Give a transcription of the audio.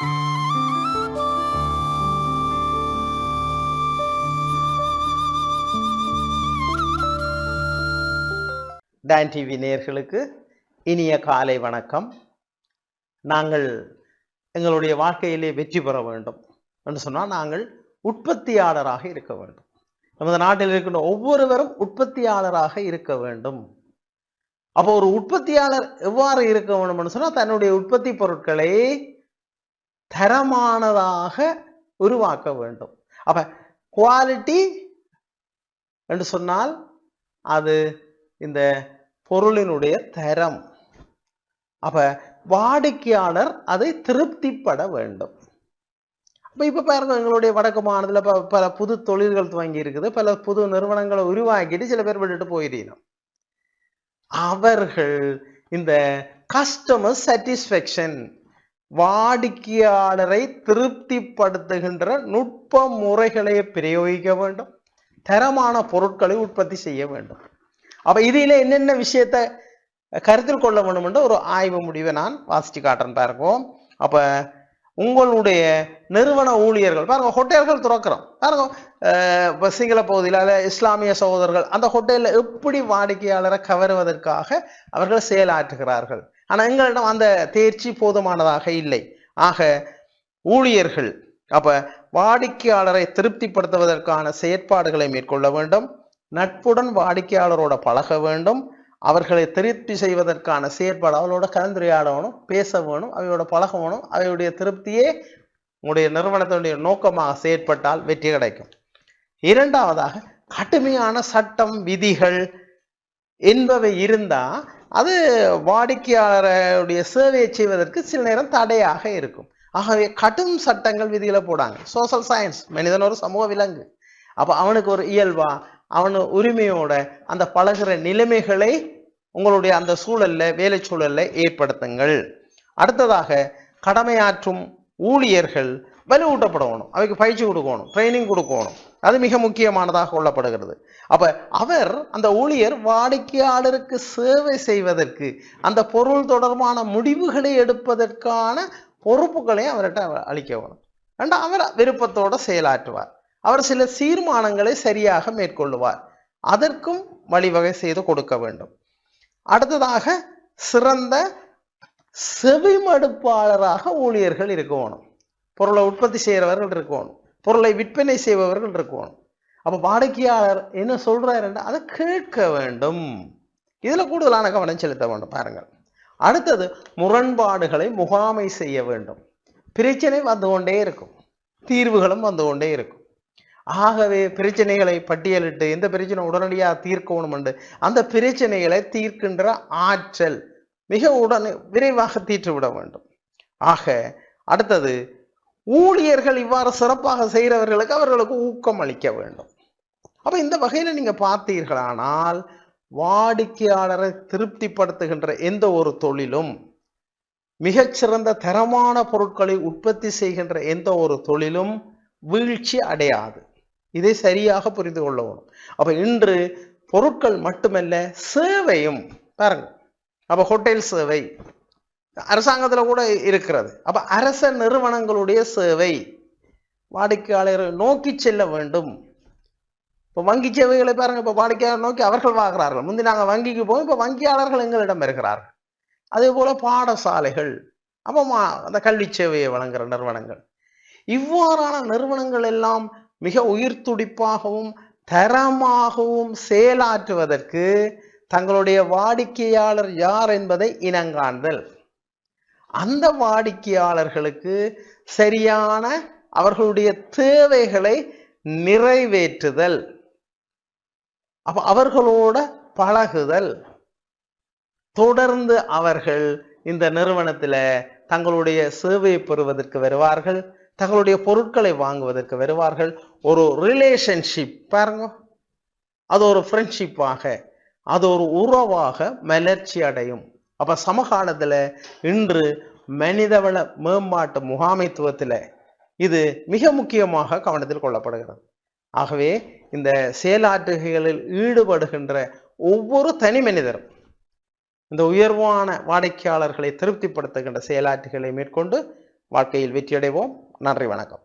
Don TV நேர்களுக்கு இனிய காலை வணக்கம். நாங்கள் எங்களுடைய வாழ்க்கையிலே வெற்றி பெற வேண்டும் என்று சொன்னால் நாங்கள் உற்பத்தியாளராக இருக்க வேண்டும். நமது நாட்டில் இருக்கின்ற ஒவ்வொருவரும் உற்பத்தியாளராக இருக்க வேண்டும். அப்போ ஒரு உற்பத்தியாளர் எவ்வாறு இருக்க வேண்டும் சொன்னால் தன்னுடைய உற்பத்தி பொருட்களை தரமானதாக உருவாக்க வேண்டும். அப்ப குவாலிட்டி என்று சொன்னால் அது இந்த பொருளினுடைய தரம். அப்ப வாடிக்கையாளர் அதை திருப்திப்பட வேண்டும். அப்ப இப்ப பாருங்க எங்களுடைய வடக்கு மாநிலத்தில் ப- பல புது தொழில்கள் துவங்கி இருக்குது. பல புது நிறுவனங்களை உருவாக்கிட்டு சில பேர் விட்டுட்டு போயிடணும் அவர்கள் இந்த கஸ்டமர் சாட்டிஸ்ஃபேக்ஷன் வாடிக்கையாளரை திருப்திப்படுத்துகின்ற நுட்ப முறைகளை பிரயோகிக்க வேண்டும். தரமான பொருட்களை உற்பத்தி செய்ய வேண்டும். அப்ப இதில என்னென்ன விஷயத்த கருத்தில் கொள்ள வேண்டும் என்ற ஒரு ஆய்வு முடிவை நான் வாசிச்சு காட்டுறேன் பாருங்க. அப்ப உங்களுடைய நிறுவன ஊழியர்கள் பாருங்க ஹோட்டல்கள் திறக்கிறோம். பாருங்க அஹ், சிங்கள பகுதியில் அல்ல இஸ்லாமிய சகோதரர்கள் அந்த ஹோட்டலில் எப்படி வாடிக்கையாளரை கவருவதற்காக அவர்கள் செயலாற்றுகிறார்கள்? ஆனால் எங்களிடம் அந்த தேர்ச்சி போதுமானதாக இல்லை. ஆக ஊழியர்கள் அப்போ வாடிக்கையாளரை திருப்திப்படுத்துவதற்கான செயற்பாடுகளை மேற்கொள்ள வேண்டும். நட்புடன் வாடிக்கையாளரோட பழக வேண்டும். அவர்களை திருப்தி செய்வதற்கான செயற்பாடு அவளோட கலந்துரையாடணும் பேச வேணும் அவையோட பழக வேணும். அவையுடைய திருப்தியே உங்களுடைய நிறுவனத்தினுடைய நோக்கமாக செயற்பட்டால் வெற்றி கிடைக்கும். இரண்டாவதாக கடுமையான சட்டம் விதிகள் என்பவை இருந்தால் அது வாடிக்கையாளருடைய சேவையை செய்வதற்கு சில நேரம் தடையாக இருக்கும். ஆகவே கடும் சட்டங்கள் விதிகளை போடாங்க. சோஷியல் சயின்ஸ் மனிதன் ஒரு சமூக விலங்கு. அப்போ அவனுக்கு ஒரு இயல்பா அவனு உரிமையோட அந்த பழகுற நிலைமைகளை உங்களுடைய அந்த சூழலில் வேலை சூழலில் ஏற்படுத்துங்கள். அடுத்ததாக கடமையாற்றும் ஊழியர்கள் வலுவூட்டப்படணும். அவைக்கு பயிற்சி கொடுக்கணும் ட்ரைனிங் கொடுக்கணும் அது மிக முக்கியமானதாக கொள்ளப்படுகிறது அப்ப அவர் அந்த ஊழியர் வாடிக்கையாளருக்கு சேவை செய்வதற்கு அந்த பொருள் தொடர்பான முடிவுகளை எடுப்பதற்கான பொறுப்புகளை அவர்கிட்ட அவர் அளிக்க வேணும் ரெண்டா அவர் விருப்பத்தோடு செயலாற்றுவார் அவர் சில தீர்மானங்களை சரியாக மேற்கொள்ளுவார் அதற்கும் வழிவகை செய்து கொடுக்க வேண்டும் அடுத்ததாக சிறந்த செவிமடுப்பாளராக ஊழியர்கள் இருக்கணும் பொருளை உற்பத்தி செய்கிறவர்கள் இருக்கணும். பொருளை விற்பனை செய்பவர்கள் இருக்கணும். அப்போ வாடிக்கையாளர் என்ன சொல்கிறாருன்னா அதை கேட்க வேண்டும். இதில் கூடுதலான கவனம் செலுத்த வேண்டும் பாருங்கள். அடுத்தது முரண்பாடுகளை முகாமை செய்ய வேண்டும். பிரச்சனை வந்து கொண்டே இருக்கும். தீர்வுகளும் வந்து கொண்டே இருக்கும். ஆகவே பிரச்சனைகளை பட்டியலிட்டு எந்த பிரச்சனை உடனடியாக தீர்க்கணும் என்று அந்த பிரச்சனைகளை தீர்க்கின்ற ஆற்றல் மிக உடனே விரைவாக தீர்த்து விட வேண்டும். ஆக அடுத்தது ஊழியர்கள் இவ்வாறு சிறப்பாக செய்கிறவர்களுக்கு அவர்களுக்கு ஊக்கம் அளிக்க வேண்டும். அப்போ இந்த வகையில் நீங்கள் பார்த்தீர்களானால் வாடிக்கையாளரை திருப்திப்படுத்துகின்ற எந்த ஒரு தொழிலும் மிகச்சிறந்த தரமான பொருட்களை உற்பத்தி செய்கின்ற எந்த ஒரு தொழிலும் வீழ்ச்சி அடையாது. இதை சரியாக புரிந்து கொள்ள வேணும் இன்று பொருட்கள் மட்டுமல்ல சேவையும் பாருங்க. அப்போ ஹோட்டல் சேவை அரசாங்கத்தில் கூட இருக்கிறது. அப்போ அரச நிறுவனங்களுடைய சேவை வாடிக்கையாளரை நோக்கி செல்ல வேண்டும். இப்போ வங்கி சேவைகளை பாருங்கள் இப்போ வாடிக்கையாளர் நோக்கி அவர்கள் வாங்குறார்கள். முந்தி நாங்கள் வங்கிக்கு போவோம் இப்போ வங்கியாளர்கள் எங்களிடம் இருக்கிறார்கள். அதே போல் பாடசாலைகள் அப்போ மா அந்த கல்வி சேவையை வழங்குகிற நிறுவனங்கள். இவ்வாறான நிறுவனங்கள் எல்லாம் மிக உயிர் துடிப்பாகவும் தரமாகவும் செயலாற்றுவதற்கு தங்களுடைய வாடிக்கையாளர் யார் என்பதை இனங்காண்தல். அந்த வாடிக்கையாளர்களுக்கு சரியான அவர்களுடைய தேவைகளை நிறைவேற்றுதல். அப்ப அவர்களோட பழகுதல். தொடர்ந்து அவர்கள் இந்த நிறுவனத்தில் தங்களுடைய சேவையை பெறுவதற்கு வருவார்கள் தங்களுடைய பொருட்களை வாங்குவதற்கு வருவார்கள். ஒரு ரிலேஷன்ஷிப் பாருங்க. அது ஒரு ஃப்ரெண்ட்ஷிப்பாக அது ஒரு உறவாக மலர்ச்சி அடையும். அப்ப சமகாலத்துல இன்று மனிதவள மேம்பாட்டு முகாமைத்துவத்தில் இது மிக முக்கியமாக கவனத்தில் கொள்ளப்படுகிறது. ஆகவே இந்த செயலாற்றுகைகளில் ஈடுபடுகின்ற ஒவ்வொரு தனி மனிதரும் இந்த உயர்வான வாடிக்கையாளர்களை திருப்திப்படுத்துகின்ற செயலாற்றுகளை மேற்கொண்டு வாழ்க்கையில் வெற்றியடைவோம். நன்றி வணக்கம்.